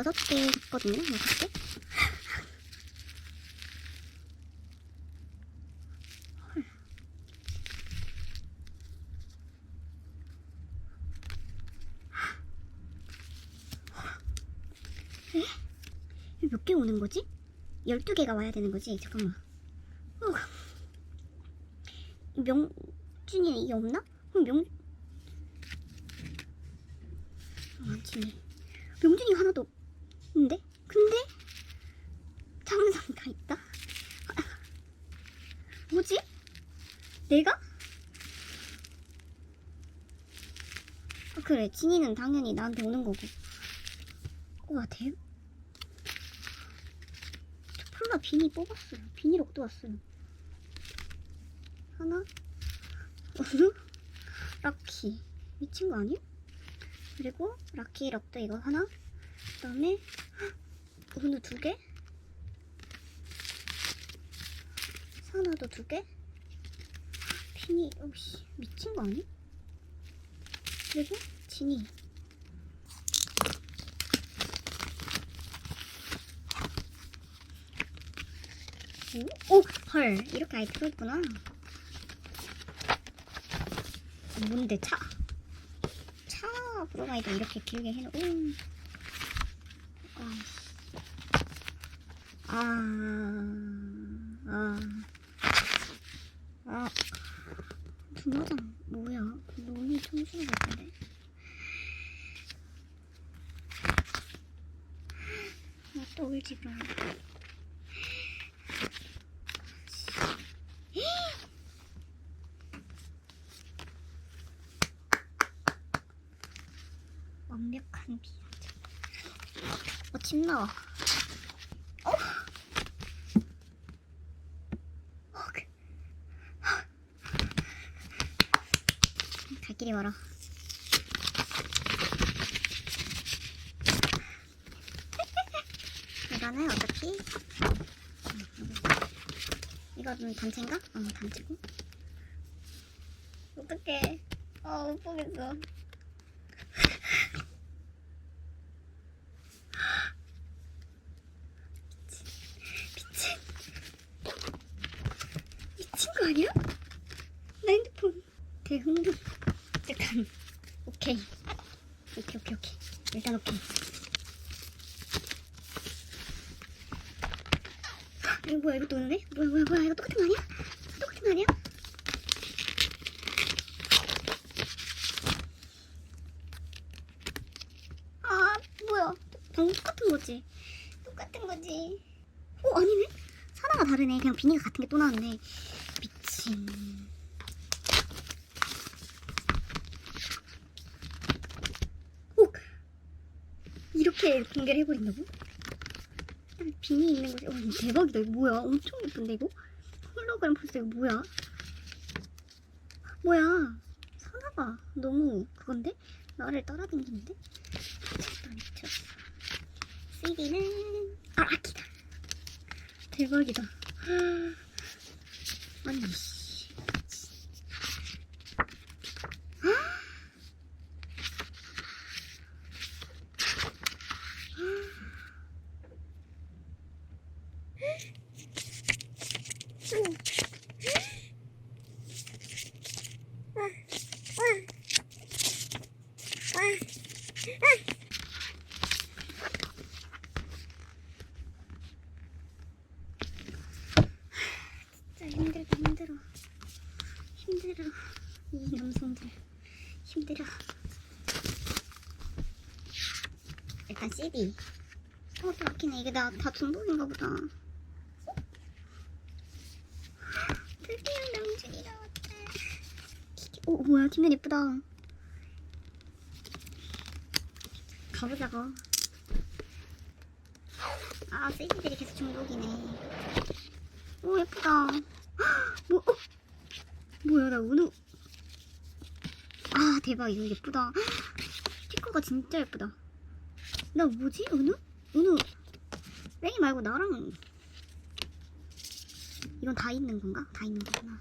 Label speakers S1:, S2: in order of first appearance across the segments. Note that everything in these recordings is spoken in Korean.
S1: 여섯 개 샀거든요. 여섯 개. 헐. 에? 이거 몇개 오는 거지? 12개가 와야 되는 거지? 잠깐만. 어. 명준이는 이게 없나? 그럼 명... 많지네. 명준이 하나도 없는데? 근데? 장상가 있다? 아, 뭐지? 내가? 아, 그래. 진이는 당연히 나한테 오는 거고. 우와, 대... 저 폴라 비니 뽑았어요. 비니로 또 왔어요. 하나, 우르, 락키. 미친 거 아니야? 그리고 락키 럭도 이거 하나. 그다음에 우누 두 개. 사나도 두 개. 비니, 오씨 미친 거 아니? 그리고 진이. 오, 오, 헐, 이렇게 아예 들어있구나. 뭔데, 차? 차 브로마이드 이렇게 길게 해놓고. 아, 아, 아, 두마장 뭐야? 눈이 청소를 못하네. 아, 또 울지 그럼. 완벽한 비하자. 나와. 어? 갈 길이 멀어. 이거는 어차피 이거는 단체인가? 어 단체고 어떡해 어 못 보겠어 미친 미친 거 아니야? 나 핸드폰. 대흥금 잠깐. 오케이. 오케이 오케이 오케이. 일단 오케이. 이거 뭐야? 이것도 오는데? 뭐야 뭐야 뭐야? 이거 똑같은 거 아니야? 똑같은 거 아니야? 아 뭐야? 방금 똑같은 거지? 똑같은 거지. 어 아니네? 사나가 다르네. 그냥 비니가 같은 게 또 나왔네 미친 오! 이렇게 공개를 해버린다고? 비니 있는 거지? 어 이거 대박이다. 이거 뭐야? 엄청 예쁜데 이거? 홀로그램 포스터 이거 뭐야? 뭐야? 사나가. 너무 그건데? 나를 따라다니는데? 미쳤어 CD는. 아 아키다. 대박이다. 아니 12. 어, 막히네. 이게 나 다 중복인가 보다. 드디어 명준이가 왔다. 어, 뭐야. 뒷면 이쁘다. 가보자고. 아, 세이지들이 계속 중복이네. 오, 예쁘다. 뭐, 어? 뭐야, 나 우누. 아, 대박. 이거 예쁘다. 스티커가 진짜 예쁘다. 나 뭐지? 은우? 은우. 뺑이 말고 나랑 이건 다 있는 건가? 다 있는 거구나.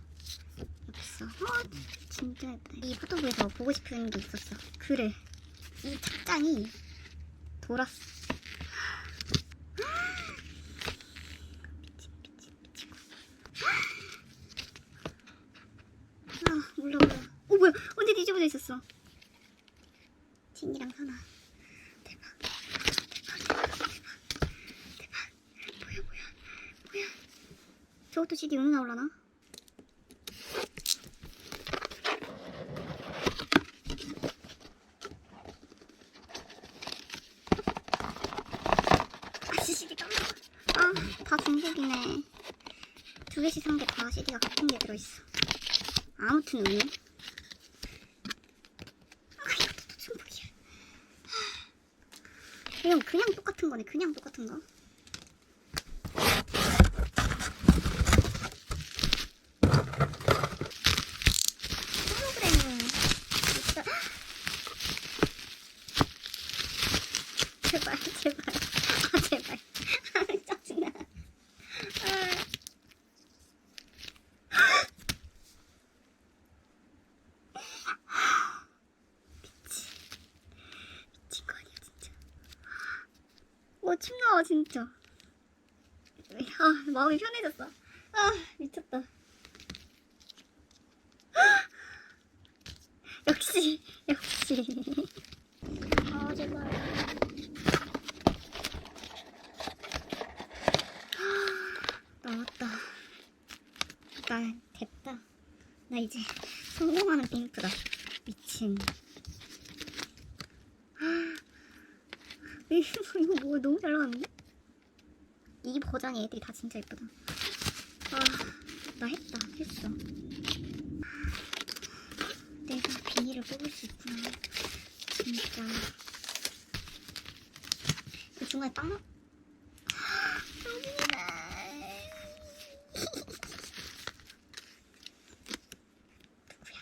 S1: 여기 있어 어, 진짜 예쁘다. 이 포토부에서 보고 싶은 게 있었어. 그래. 이 착장이 돌았어. 미친 미친 미치고 아 몰라 몰라. 어 뭐야? 언제 뒤집어져 있었어? 진이랑 선아 저것도 CD 응 나올라나? 아, 다 중복이네. 두 개씩 산 게 다 CD가 같은 게 들어있어. 아무튼 왜? 아, 이것도 중복이야. 이건 그냥 똑같은 거네. 그냥 똑같은 거. 홀로그램은 진짜 제발 제발 아 제발 아 짜증나 아. 미치 미친 거 아니야 진짜 어침 나와 진짜. 아 마음이 편해졌어. 아 미쳤다. 역시 역시. 아 제발. 나왔다. 나 됐다. 나 이제 성공하는 핑크다. 미친 이거 뭐 너무 잘 나왔는데 이 버전의 애들이 다 진짜 예쁘다 아 나 했다 했어 내가 비닐을 뽑을 수 있구나. 진짜. 그 중간에 빵 나. 여기다. 누구야?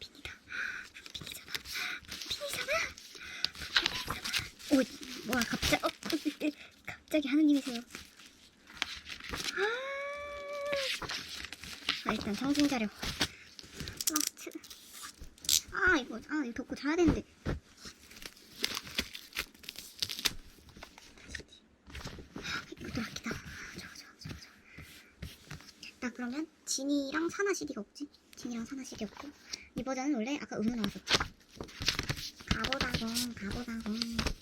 S1: 비니다. 비니잖아. 비니잖아. 오, 뭐야 갑자기 어, 갑자기 하느님이세요. 아, 일단 정신 차려. 라스트. 아, 이거, 아, 이거 덮고 자야 되는데. 이것도 아끼다. 저거, 저거, 저거, 저거. 나 그러면 진이랑 사나 CD가 없지? 진이랑 사나 CD 없고. 이 버전은 원래 아까 음료 나왔었지. 가보자고, 가보자고.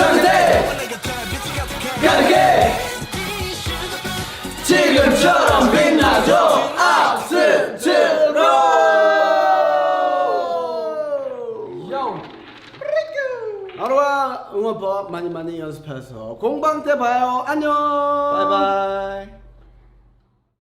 S2: 가팝 저그대 가게 지금처럼 빛나죠 아스트로 하루와 응원법 많이 많이 연습해서 공방 때 봐요. 안녕.
S3: 바이바이.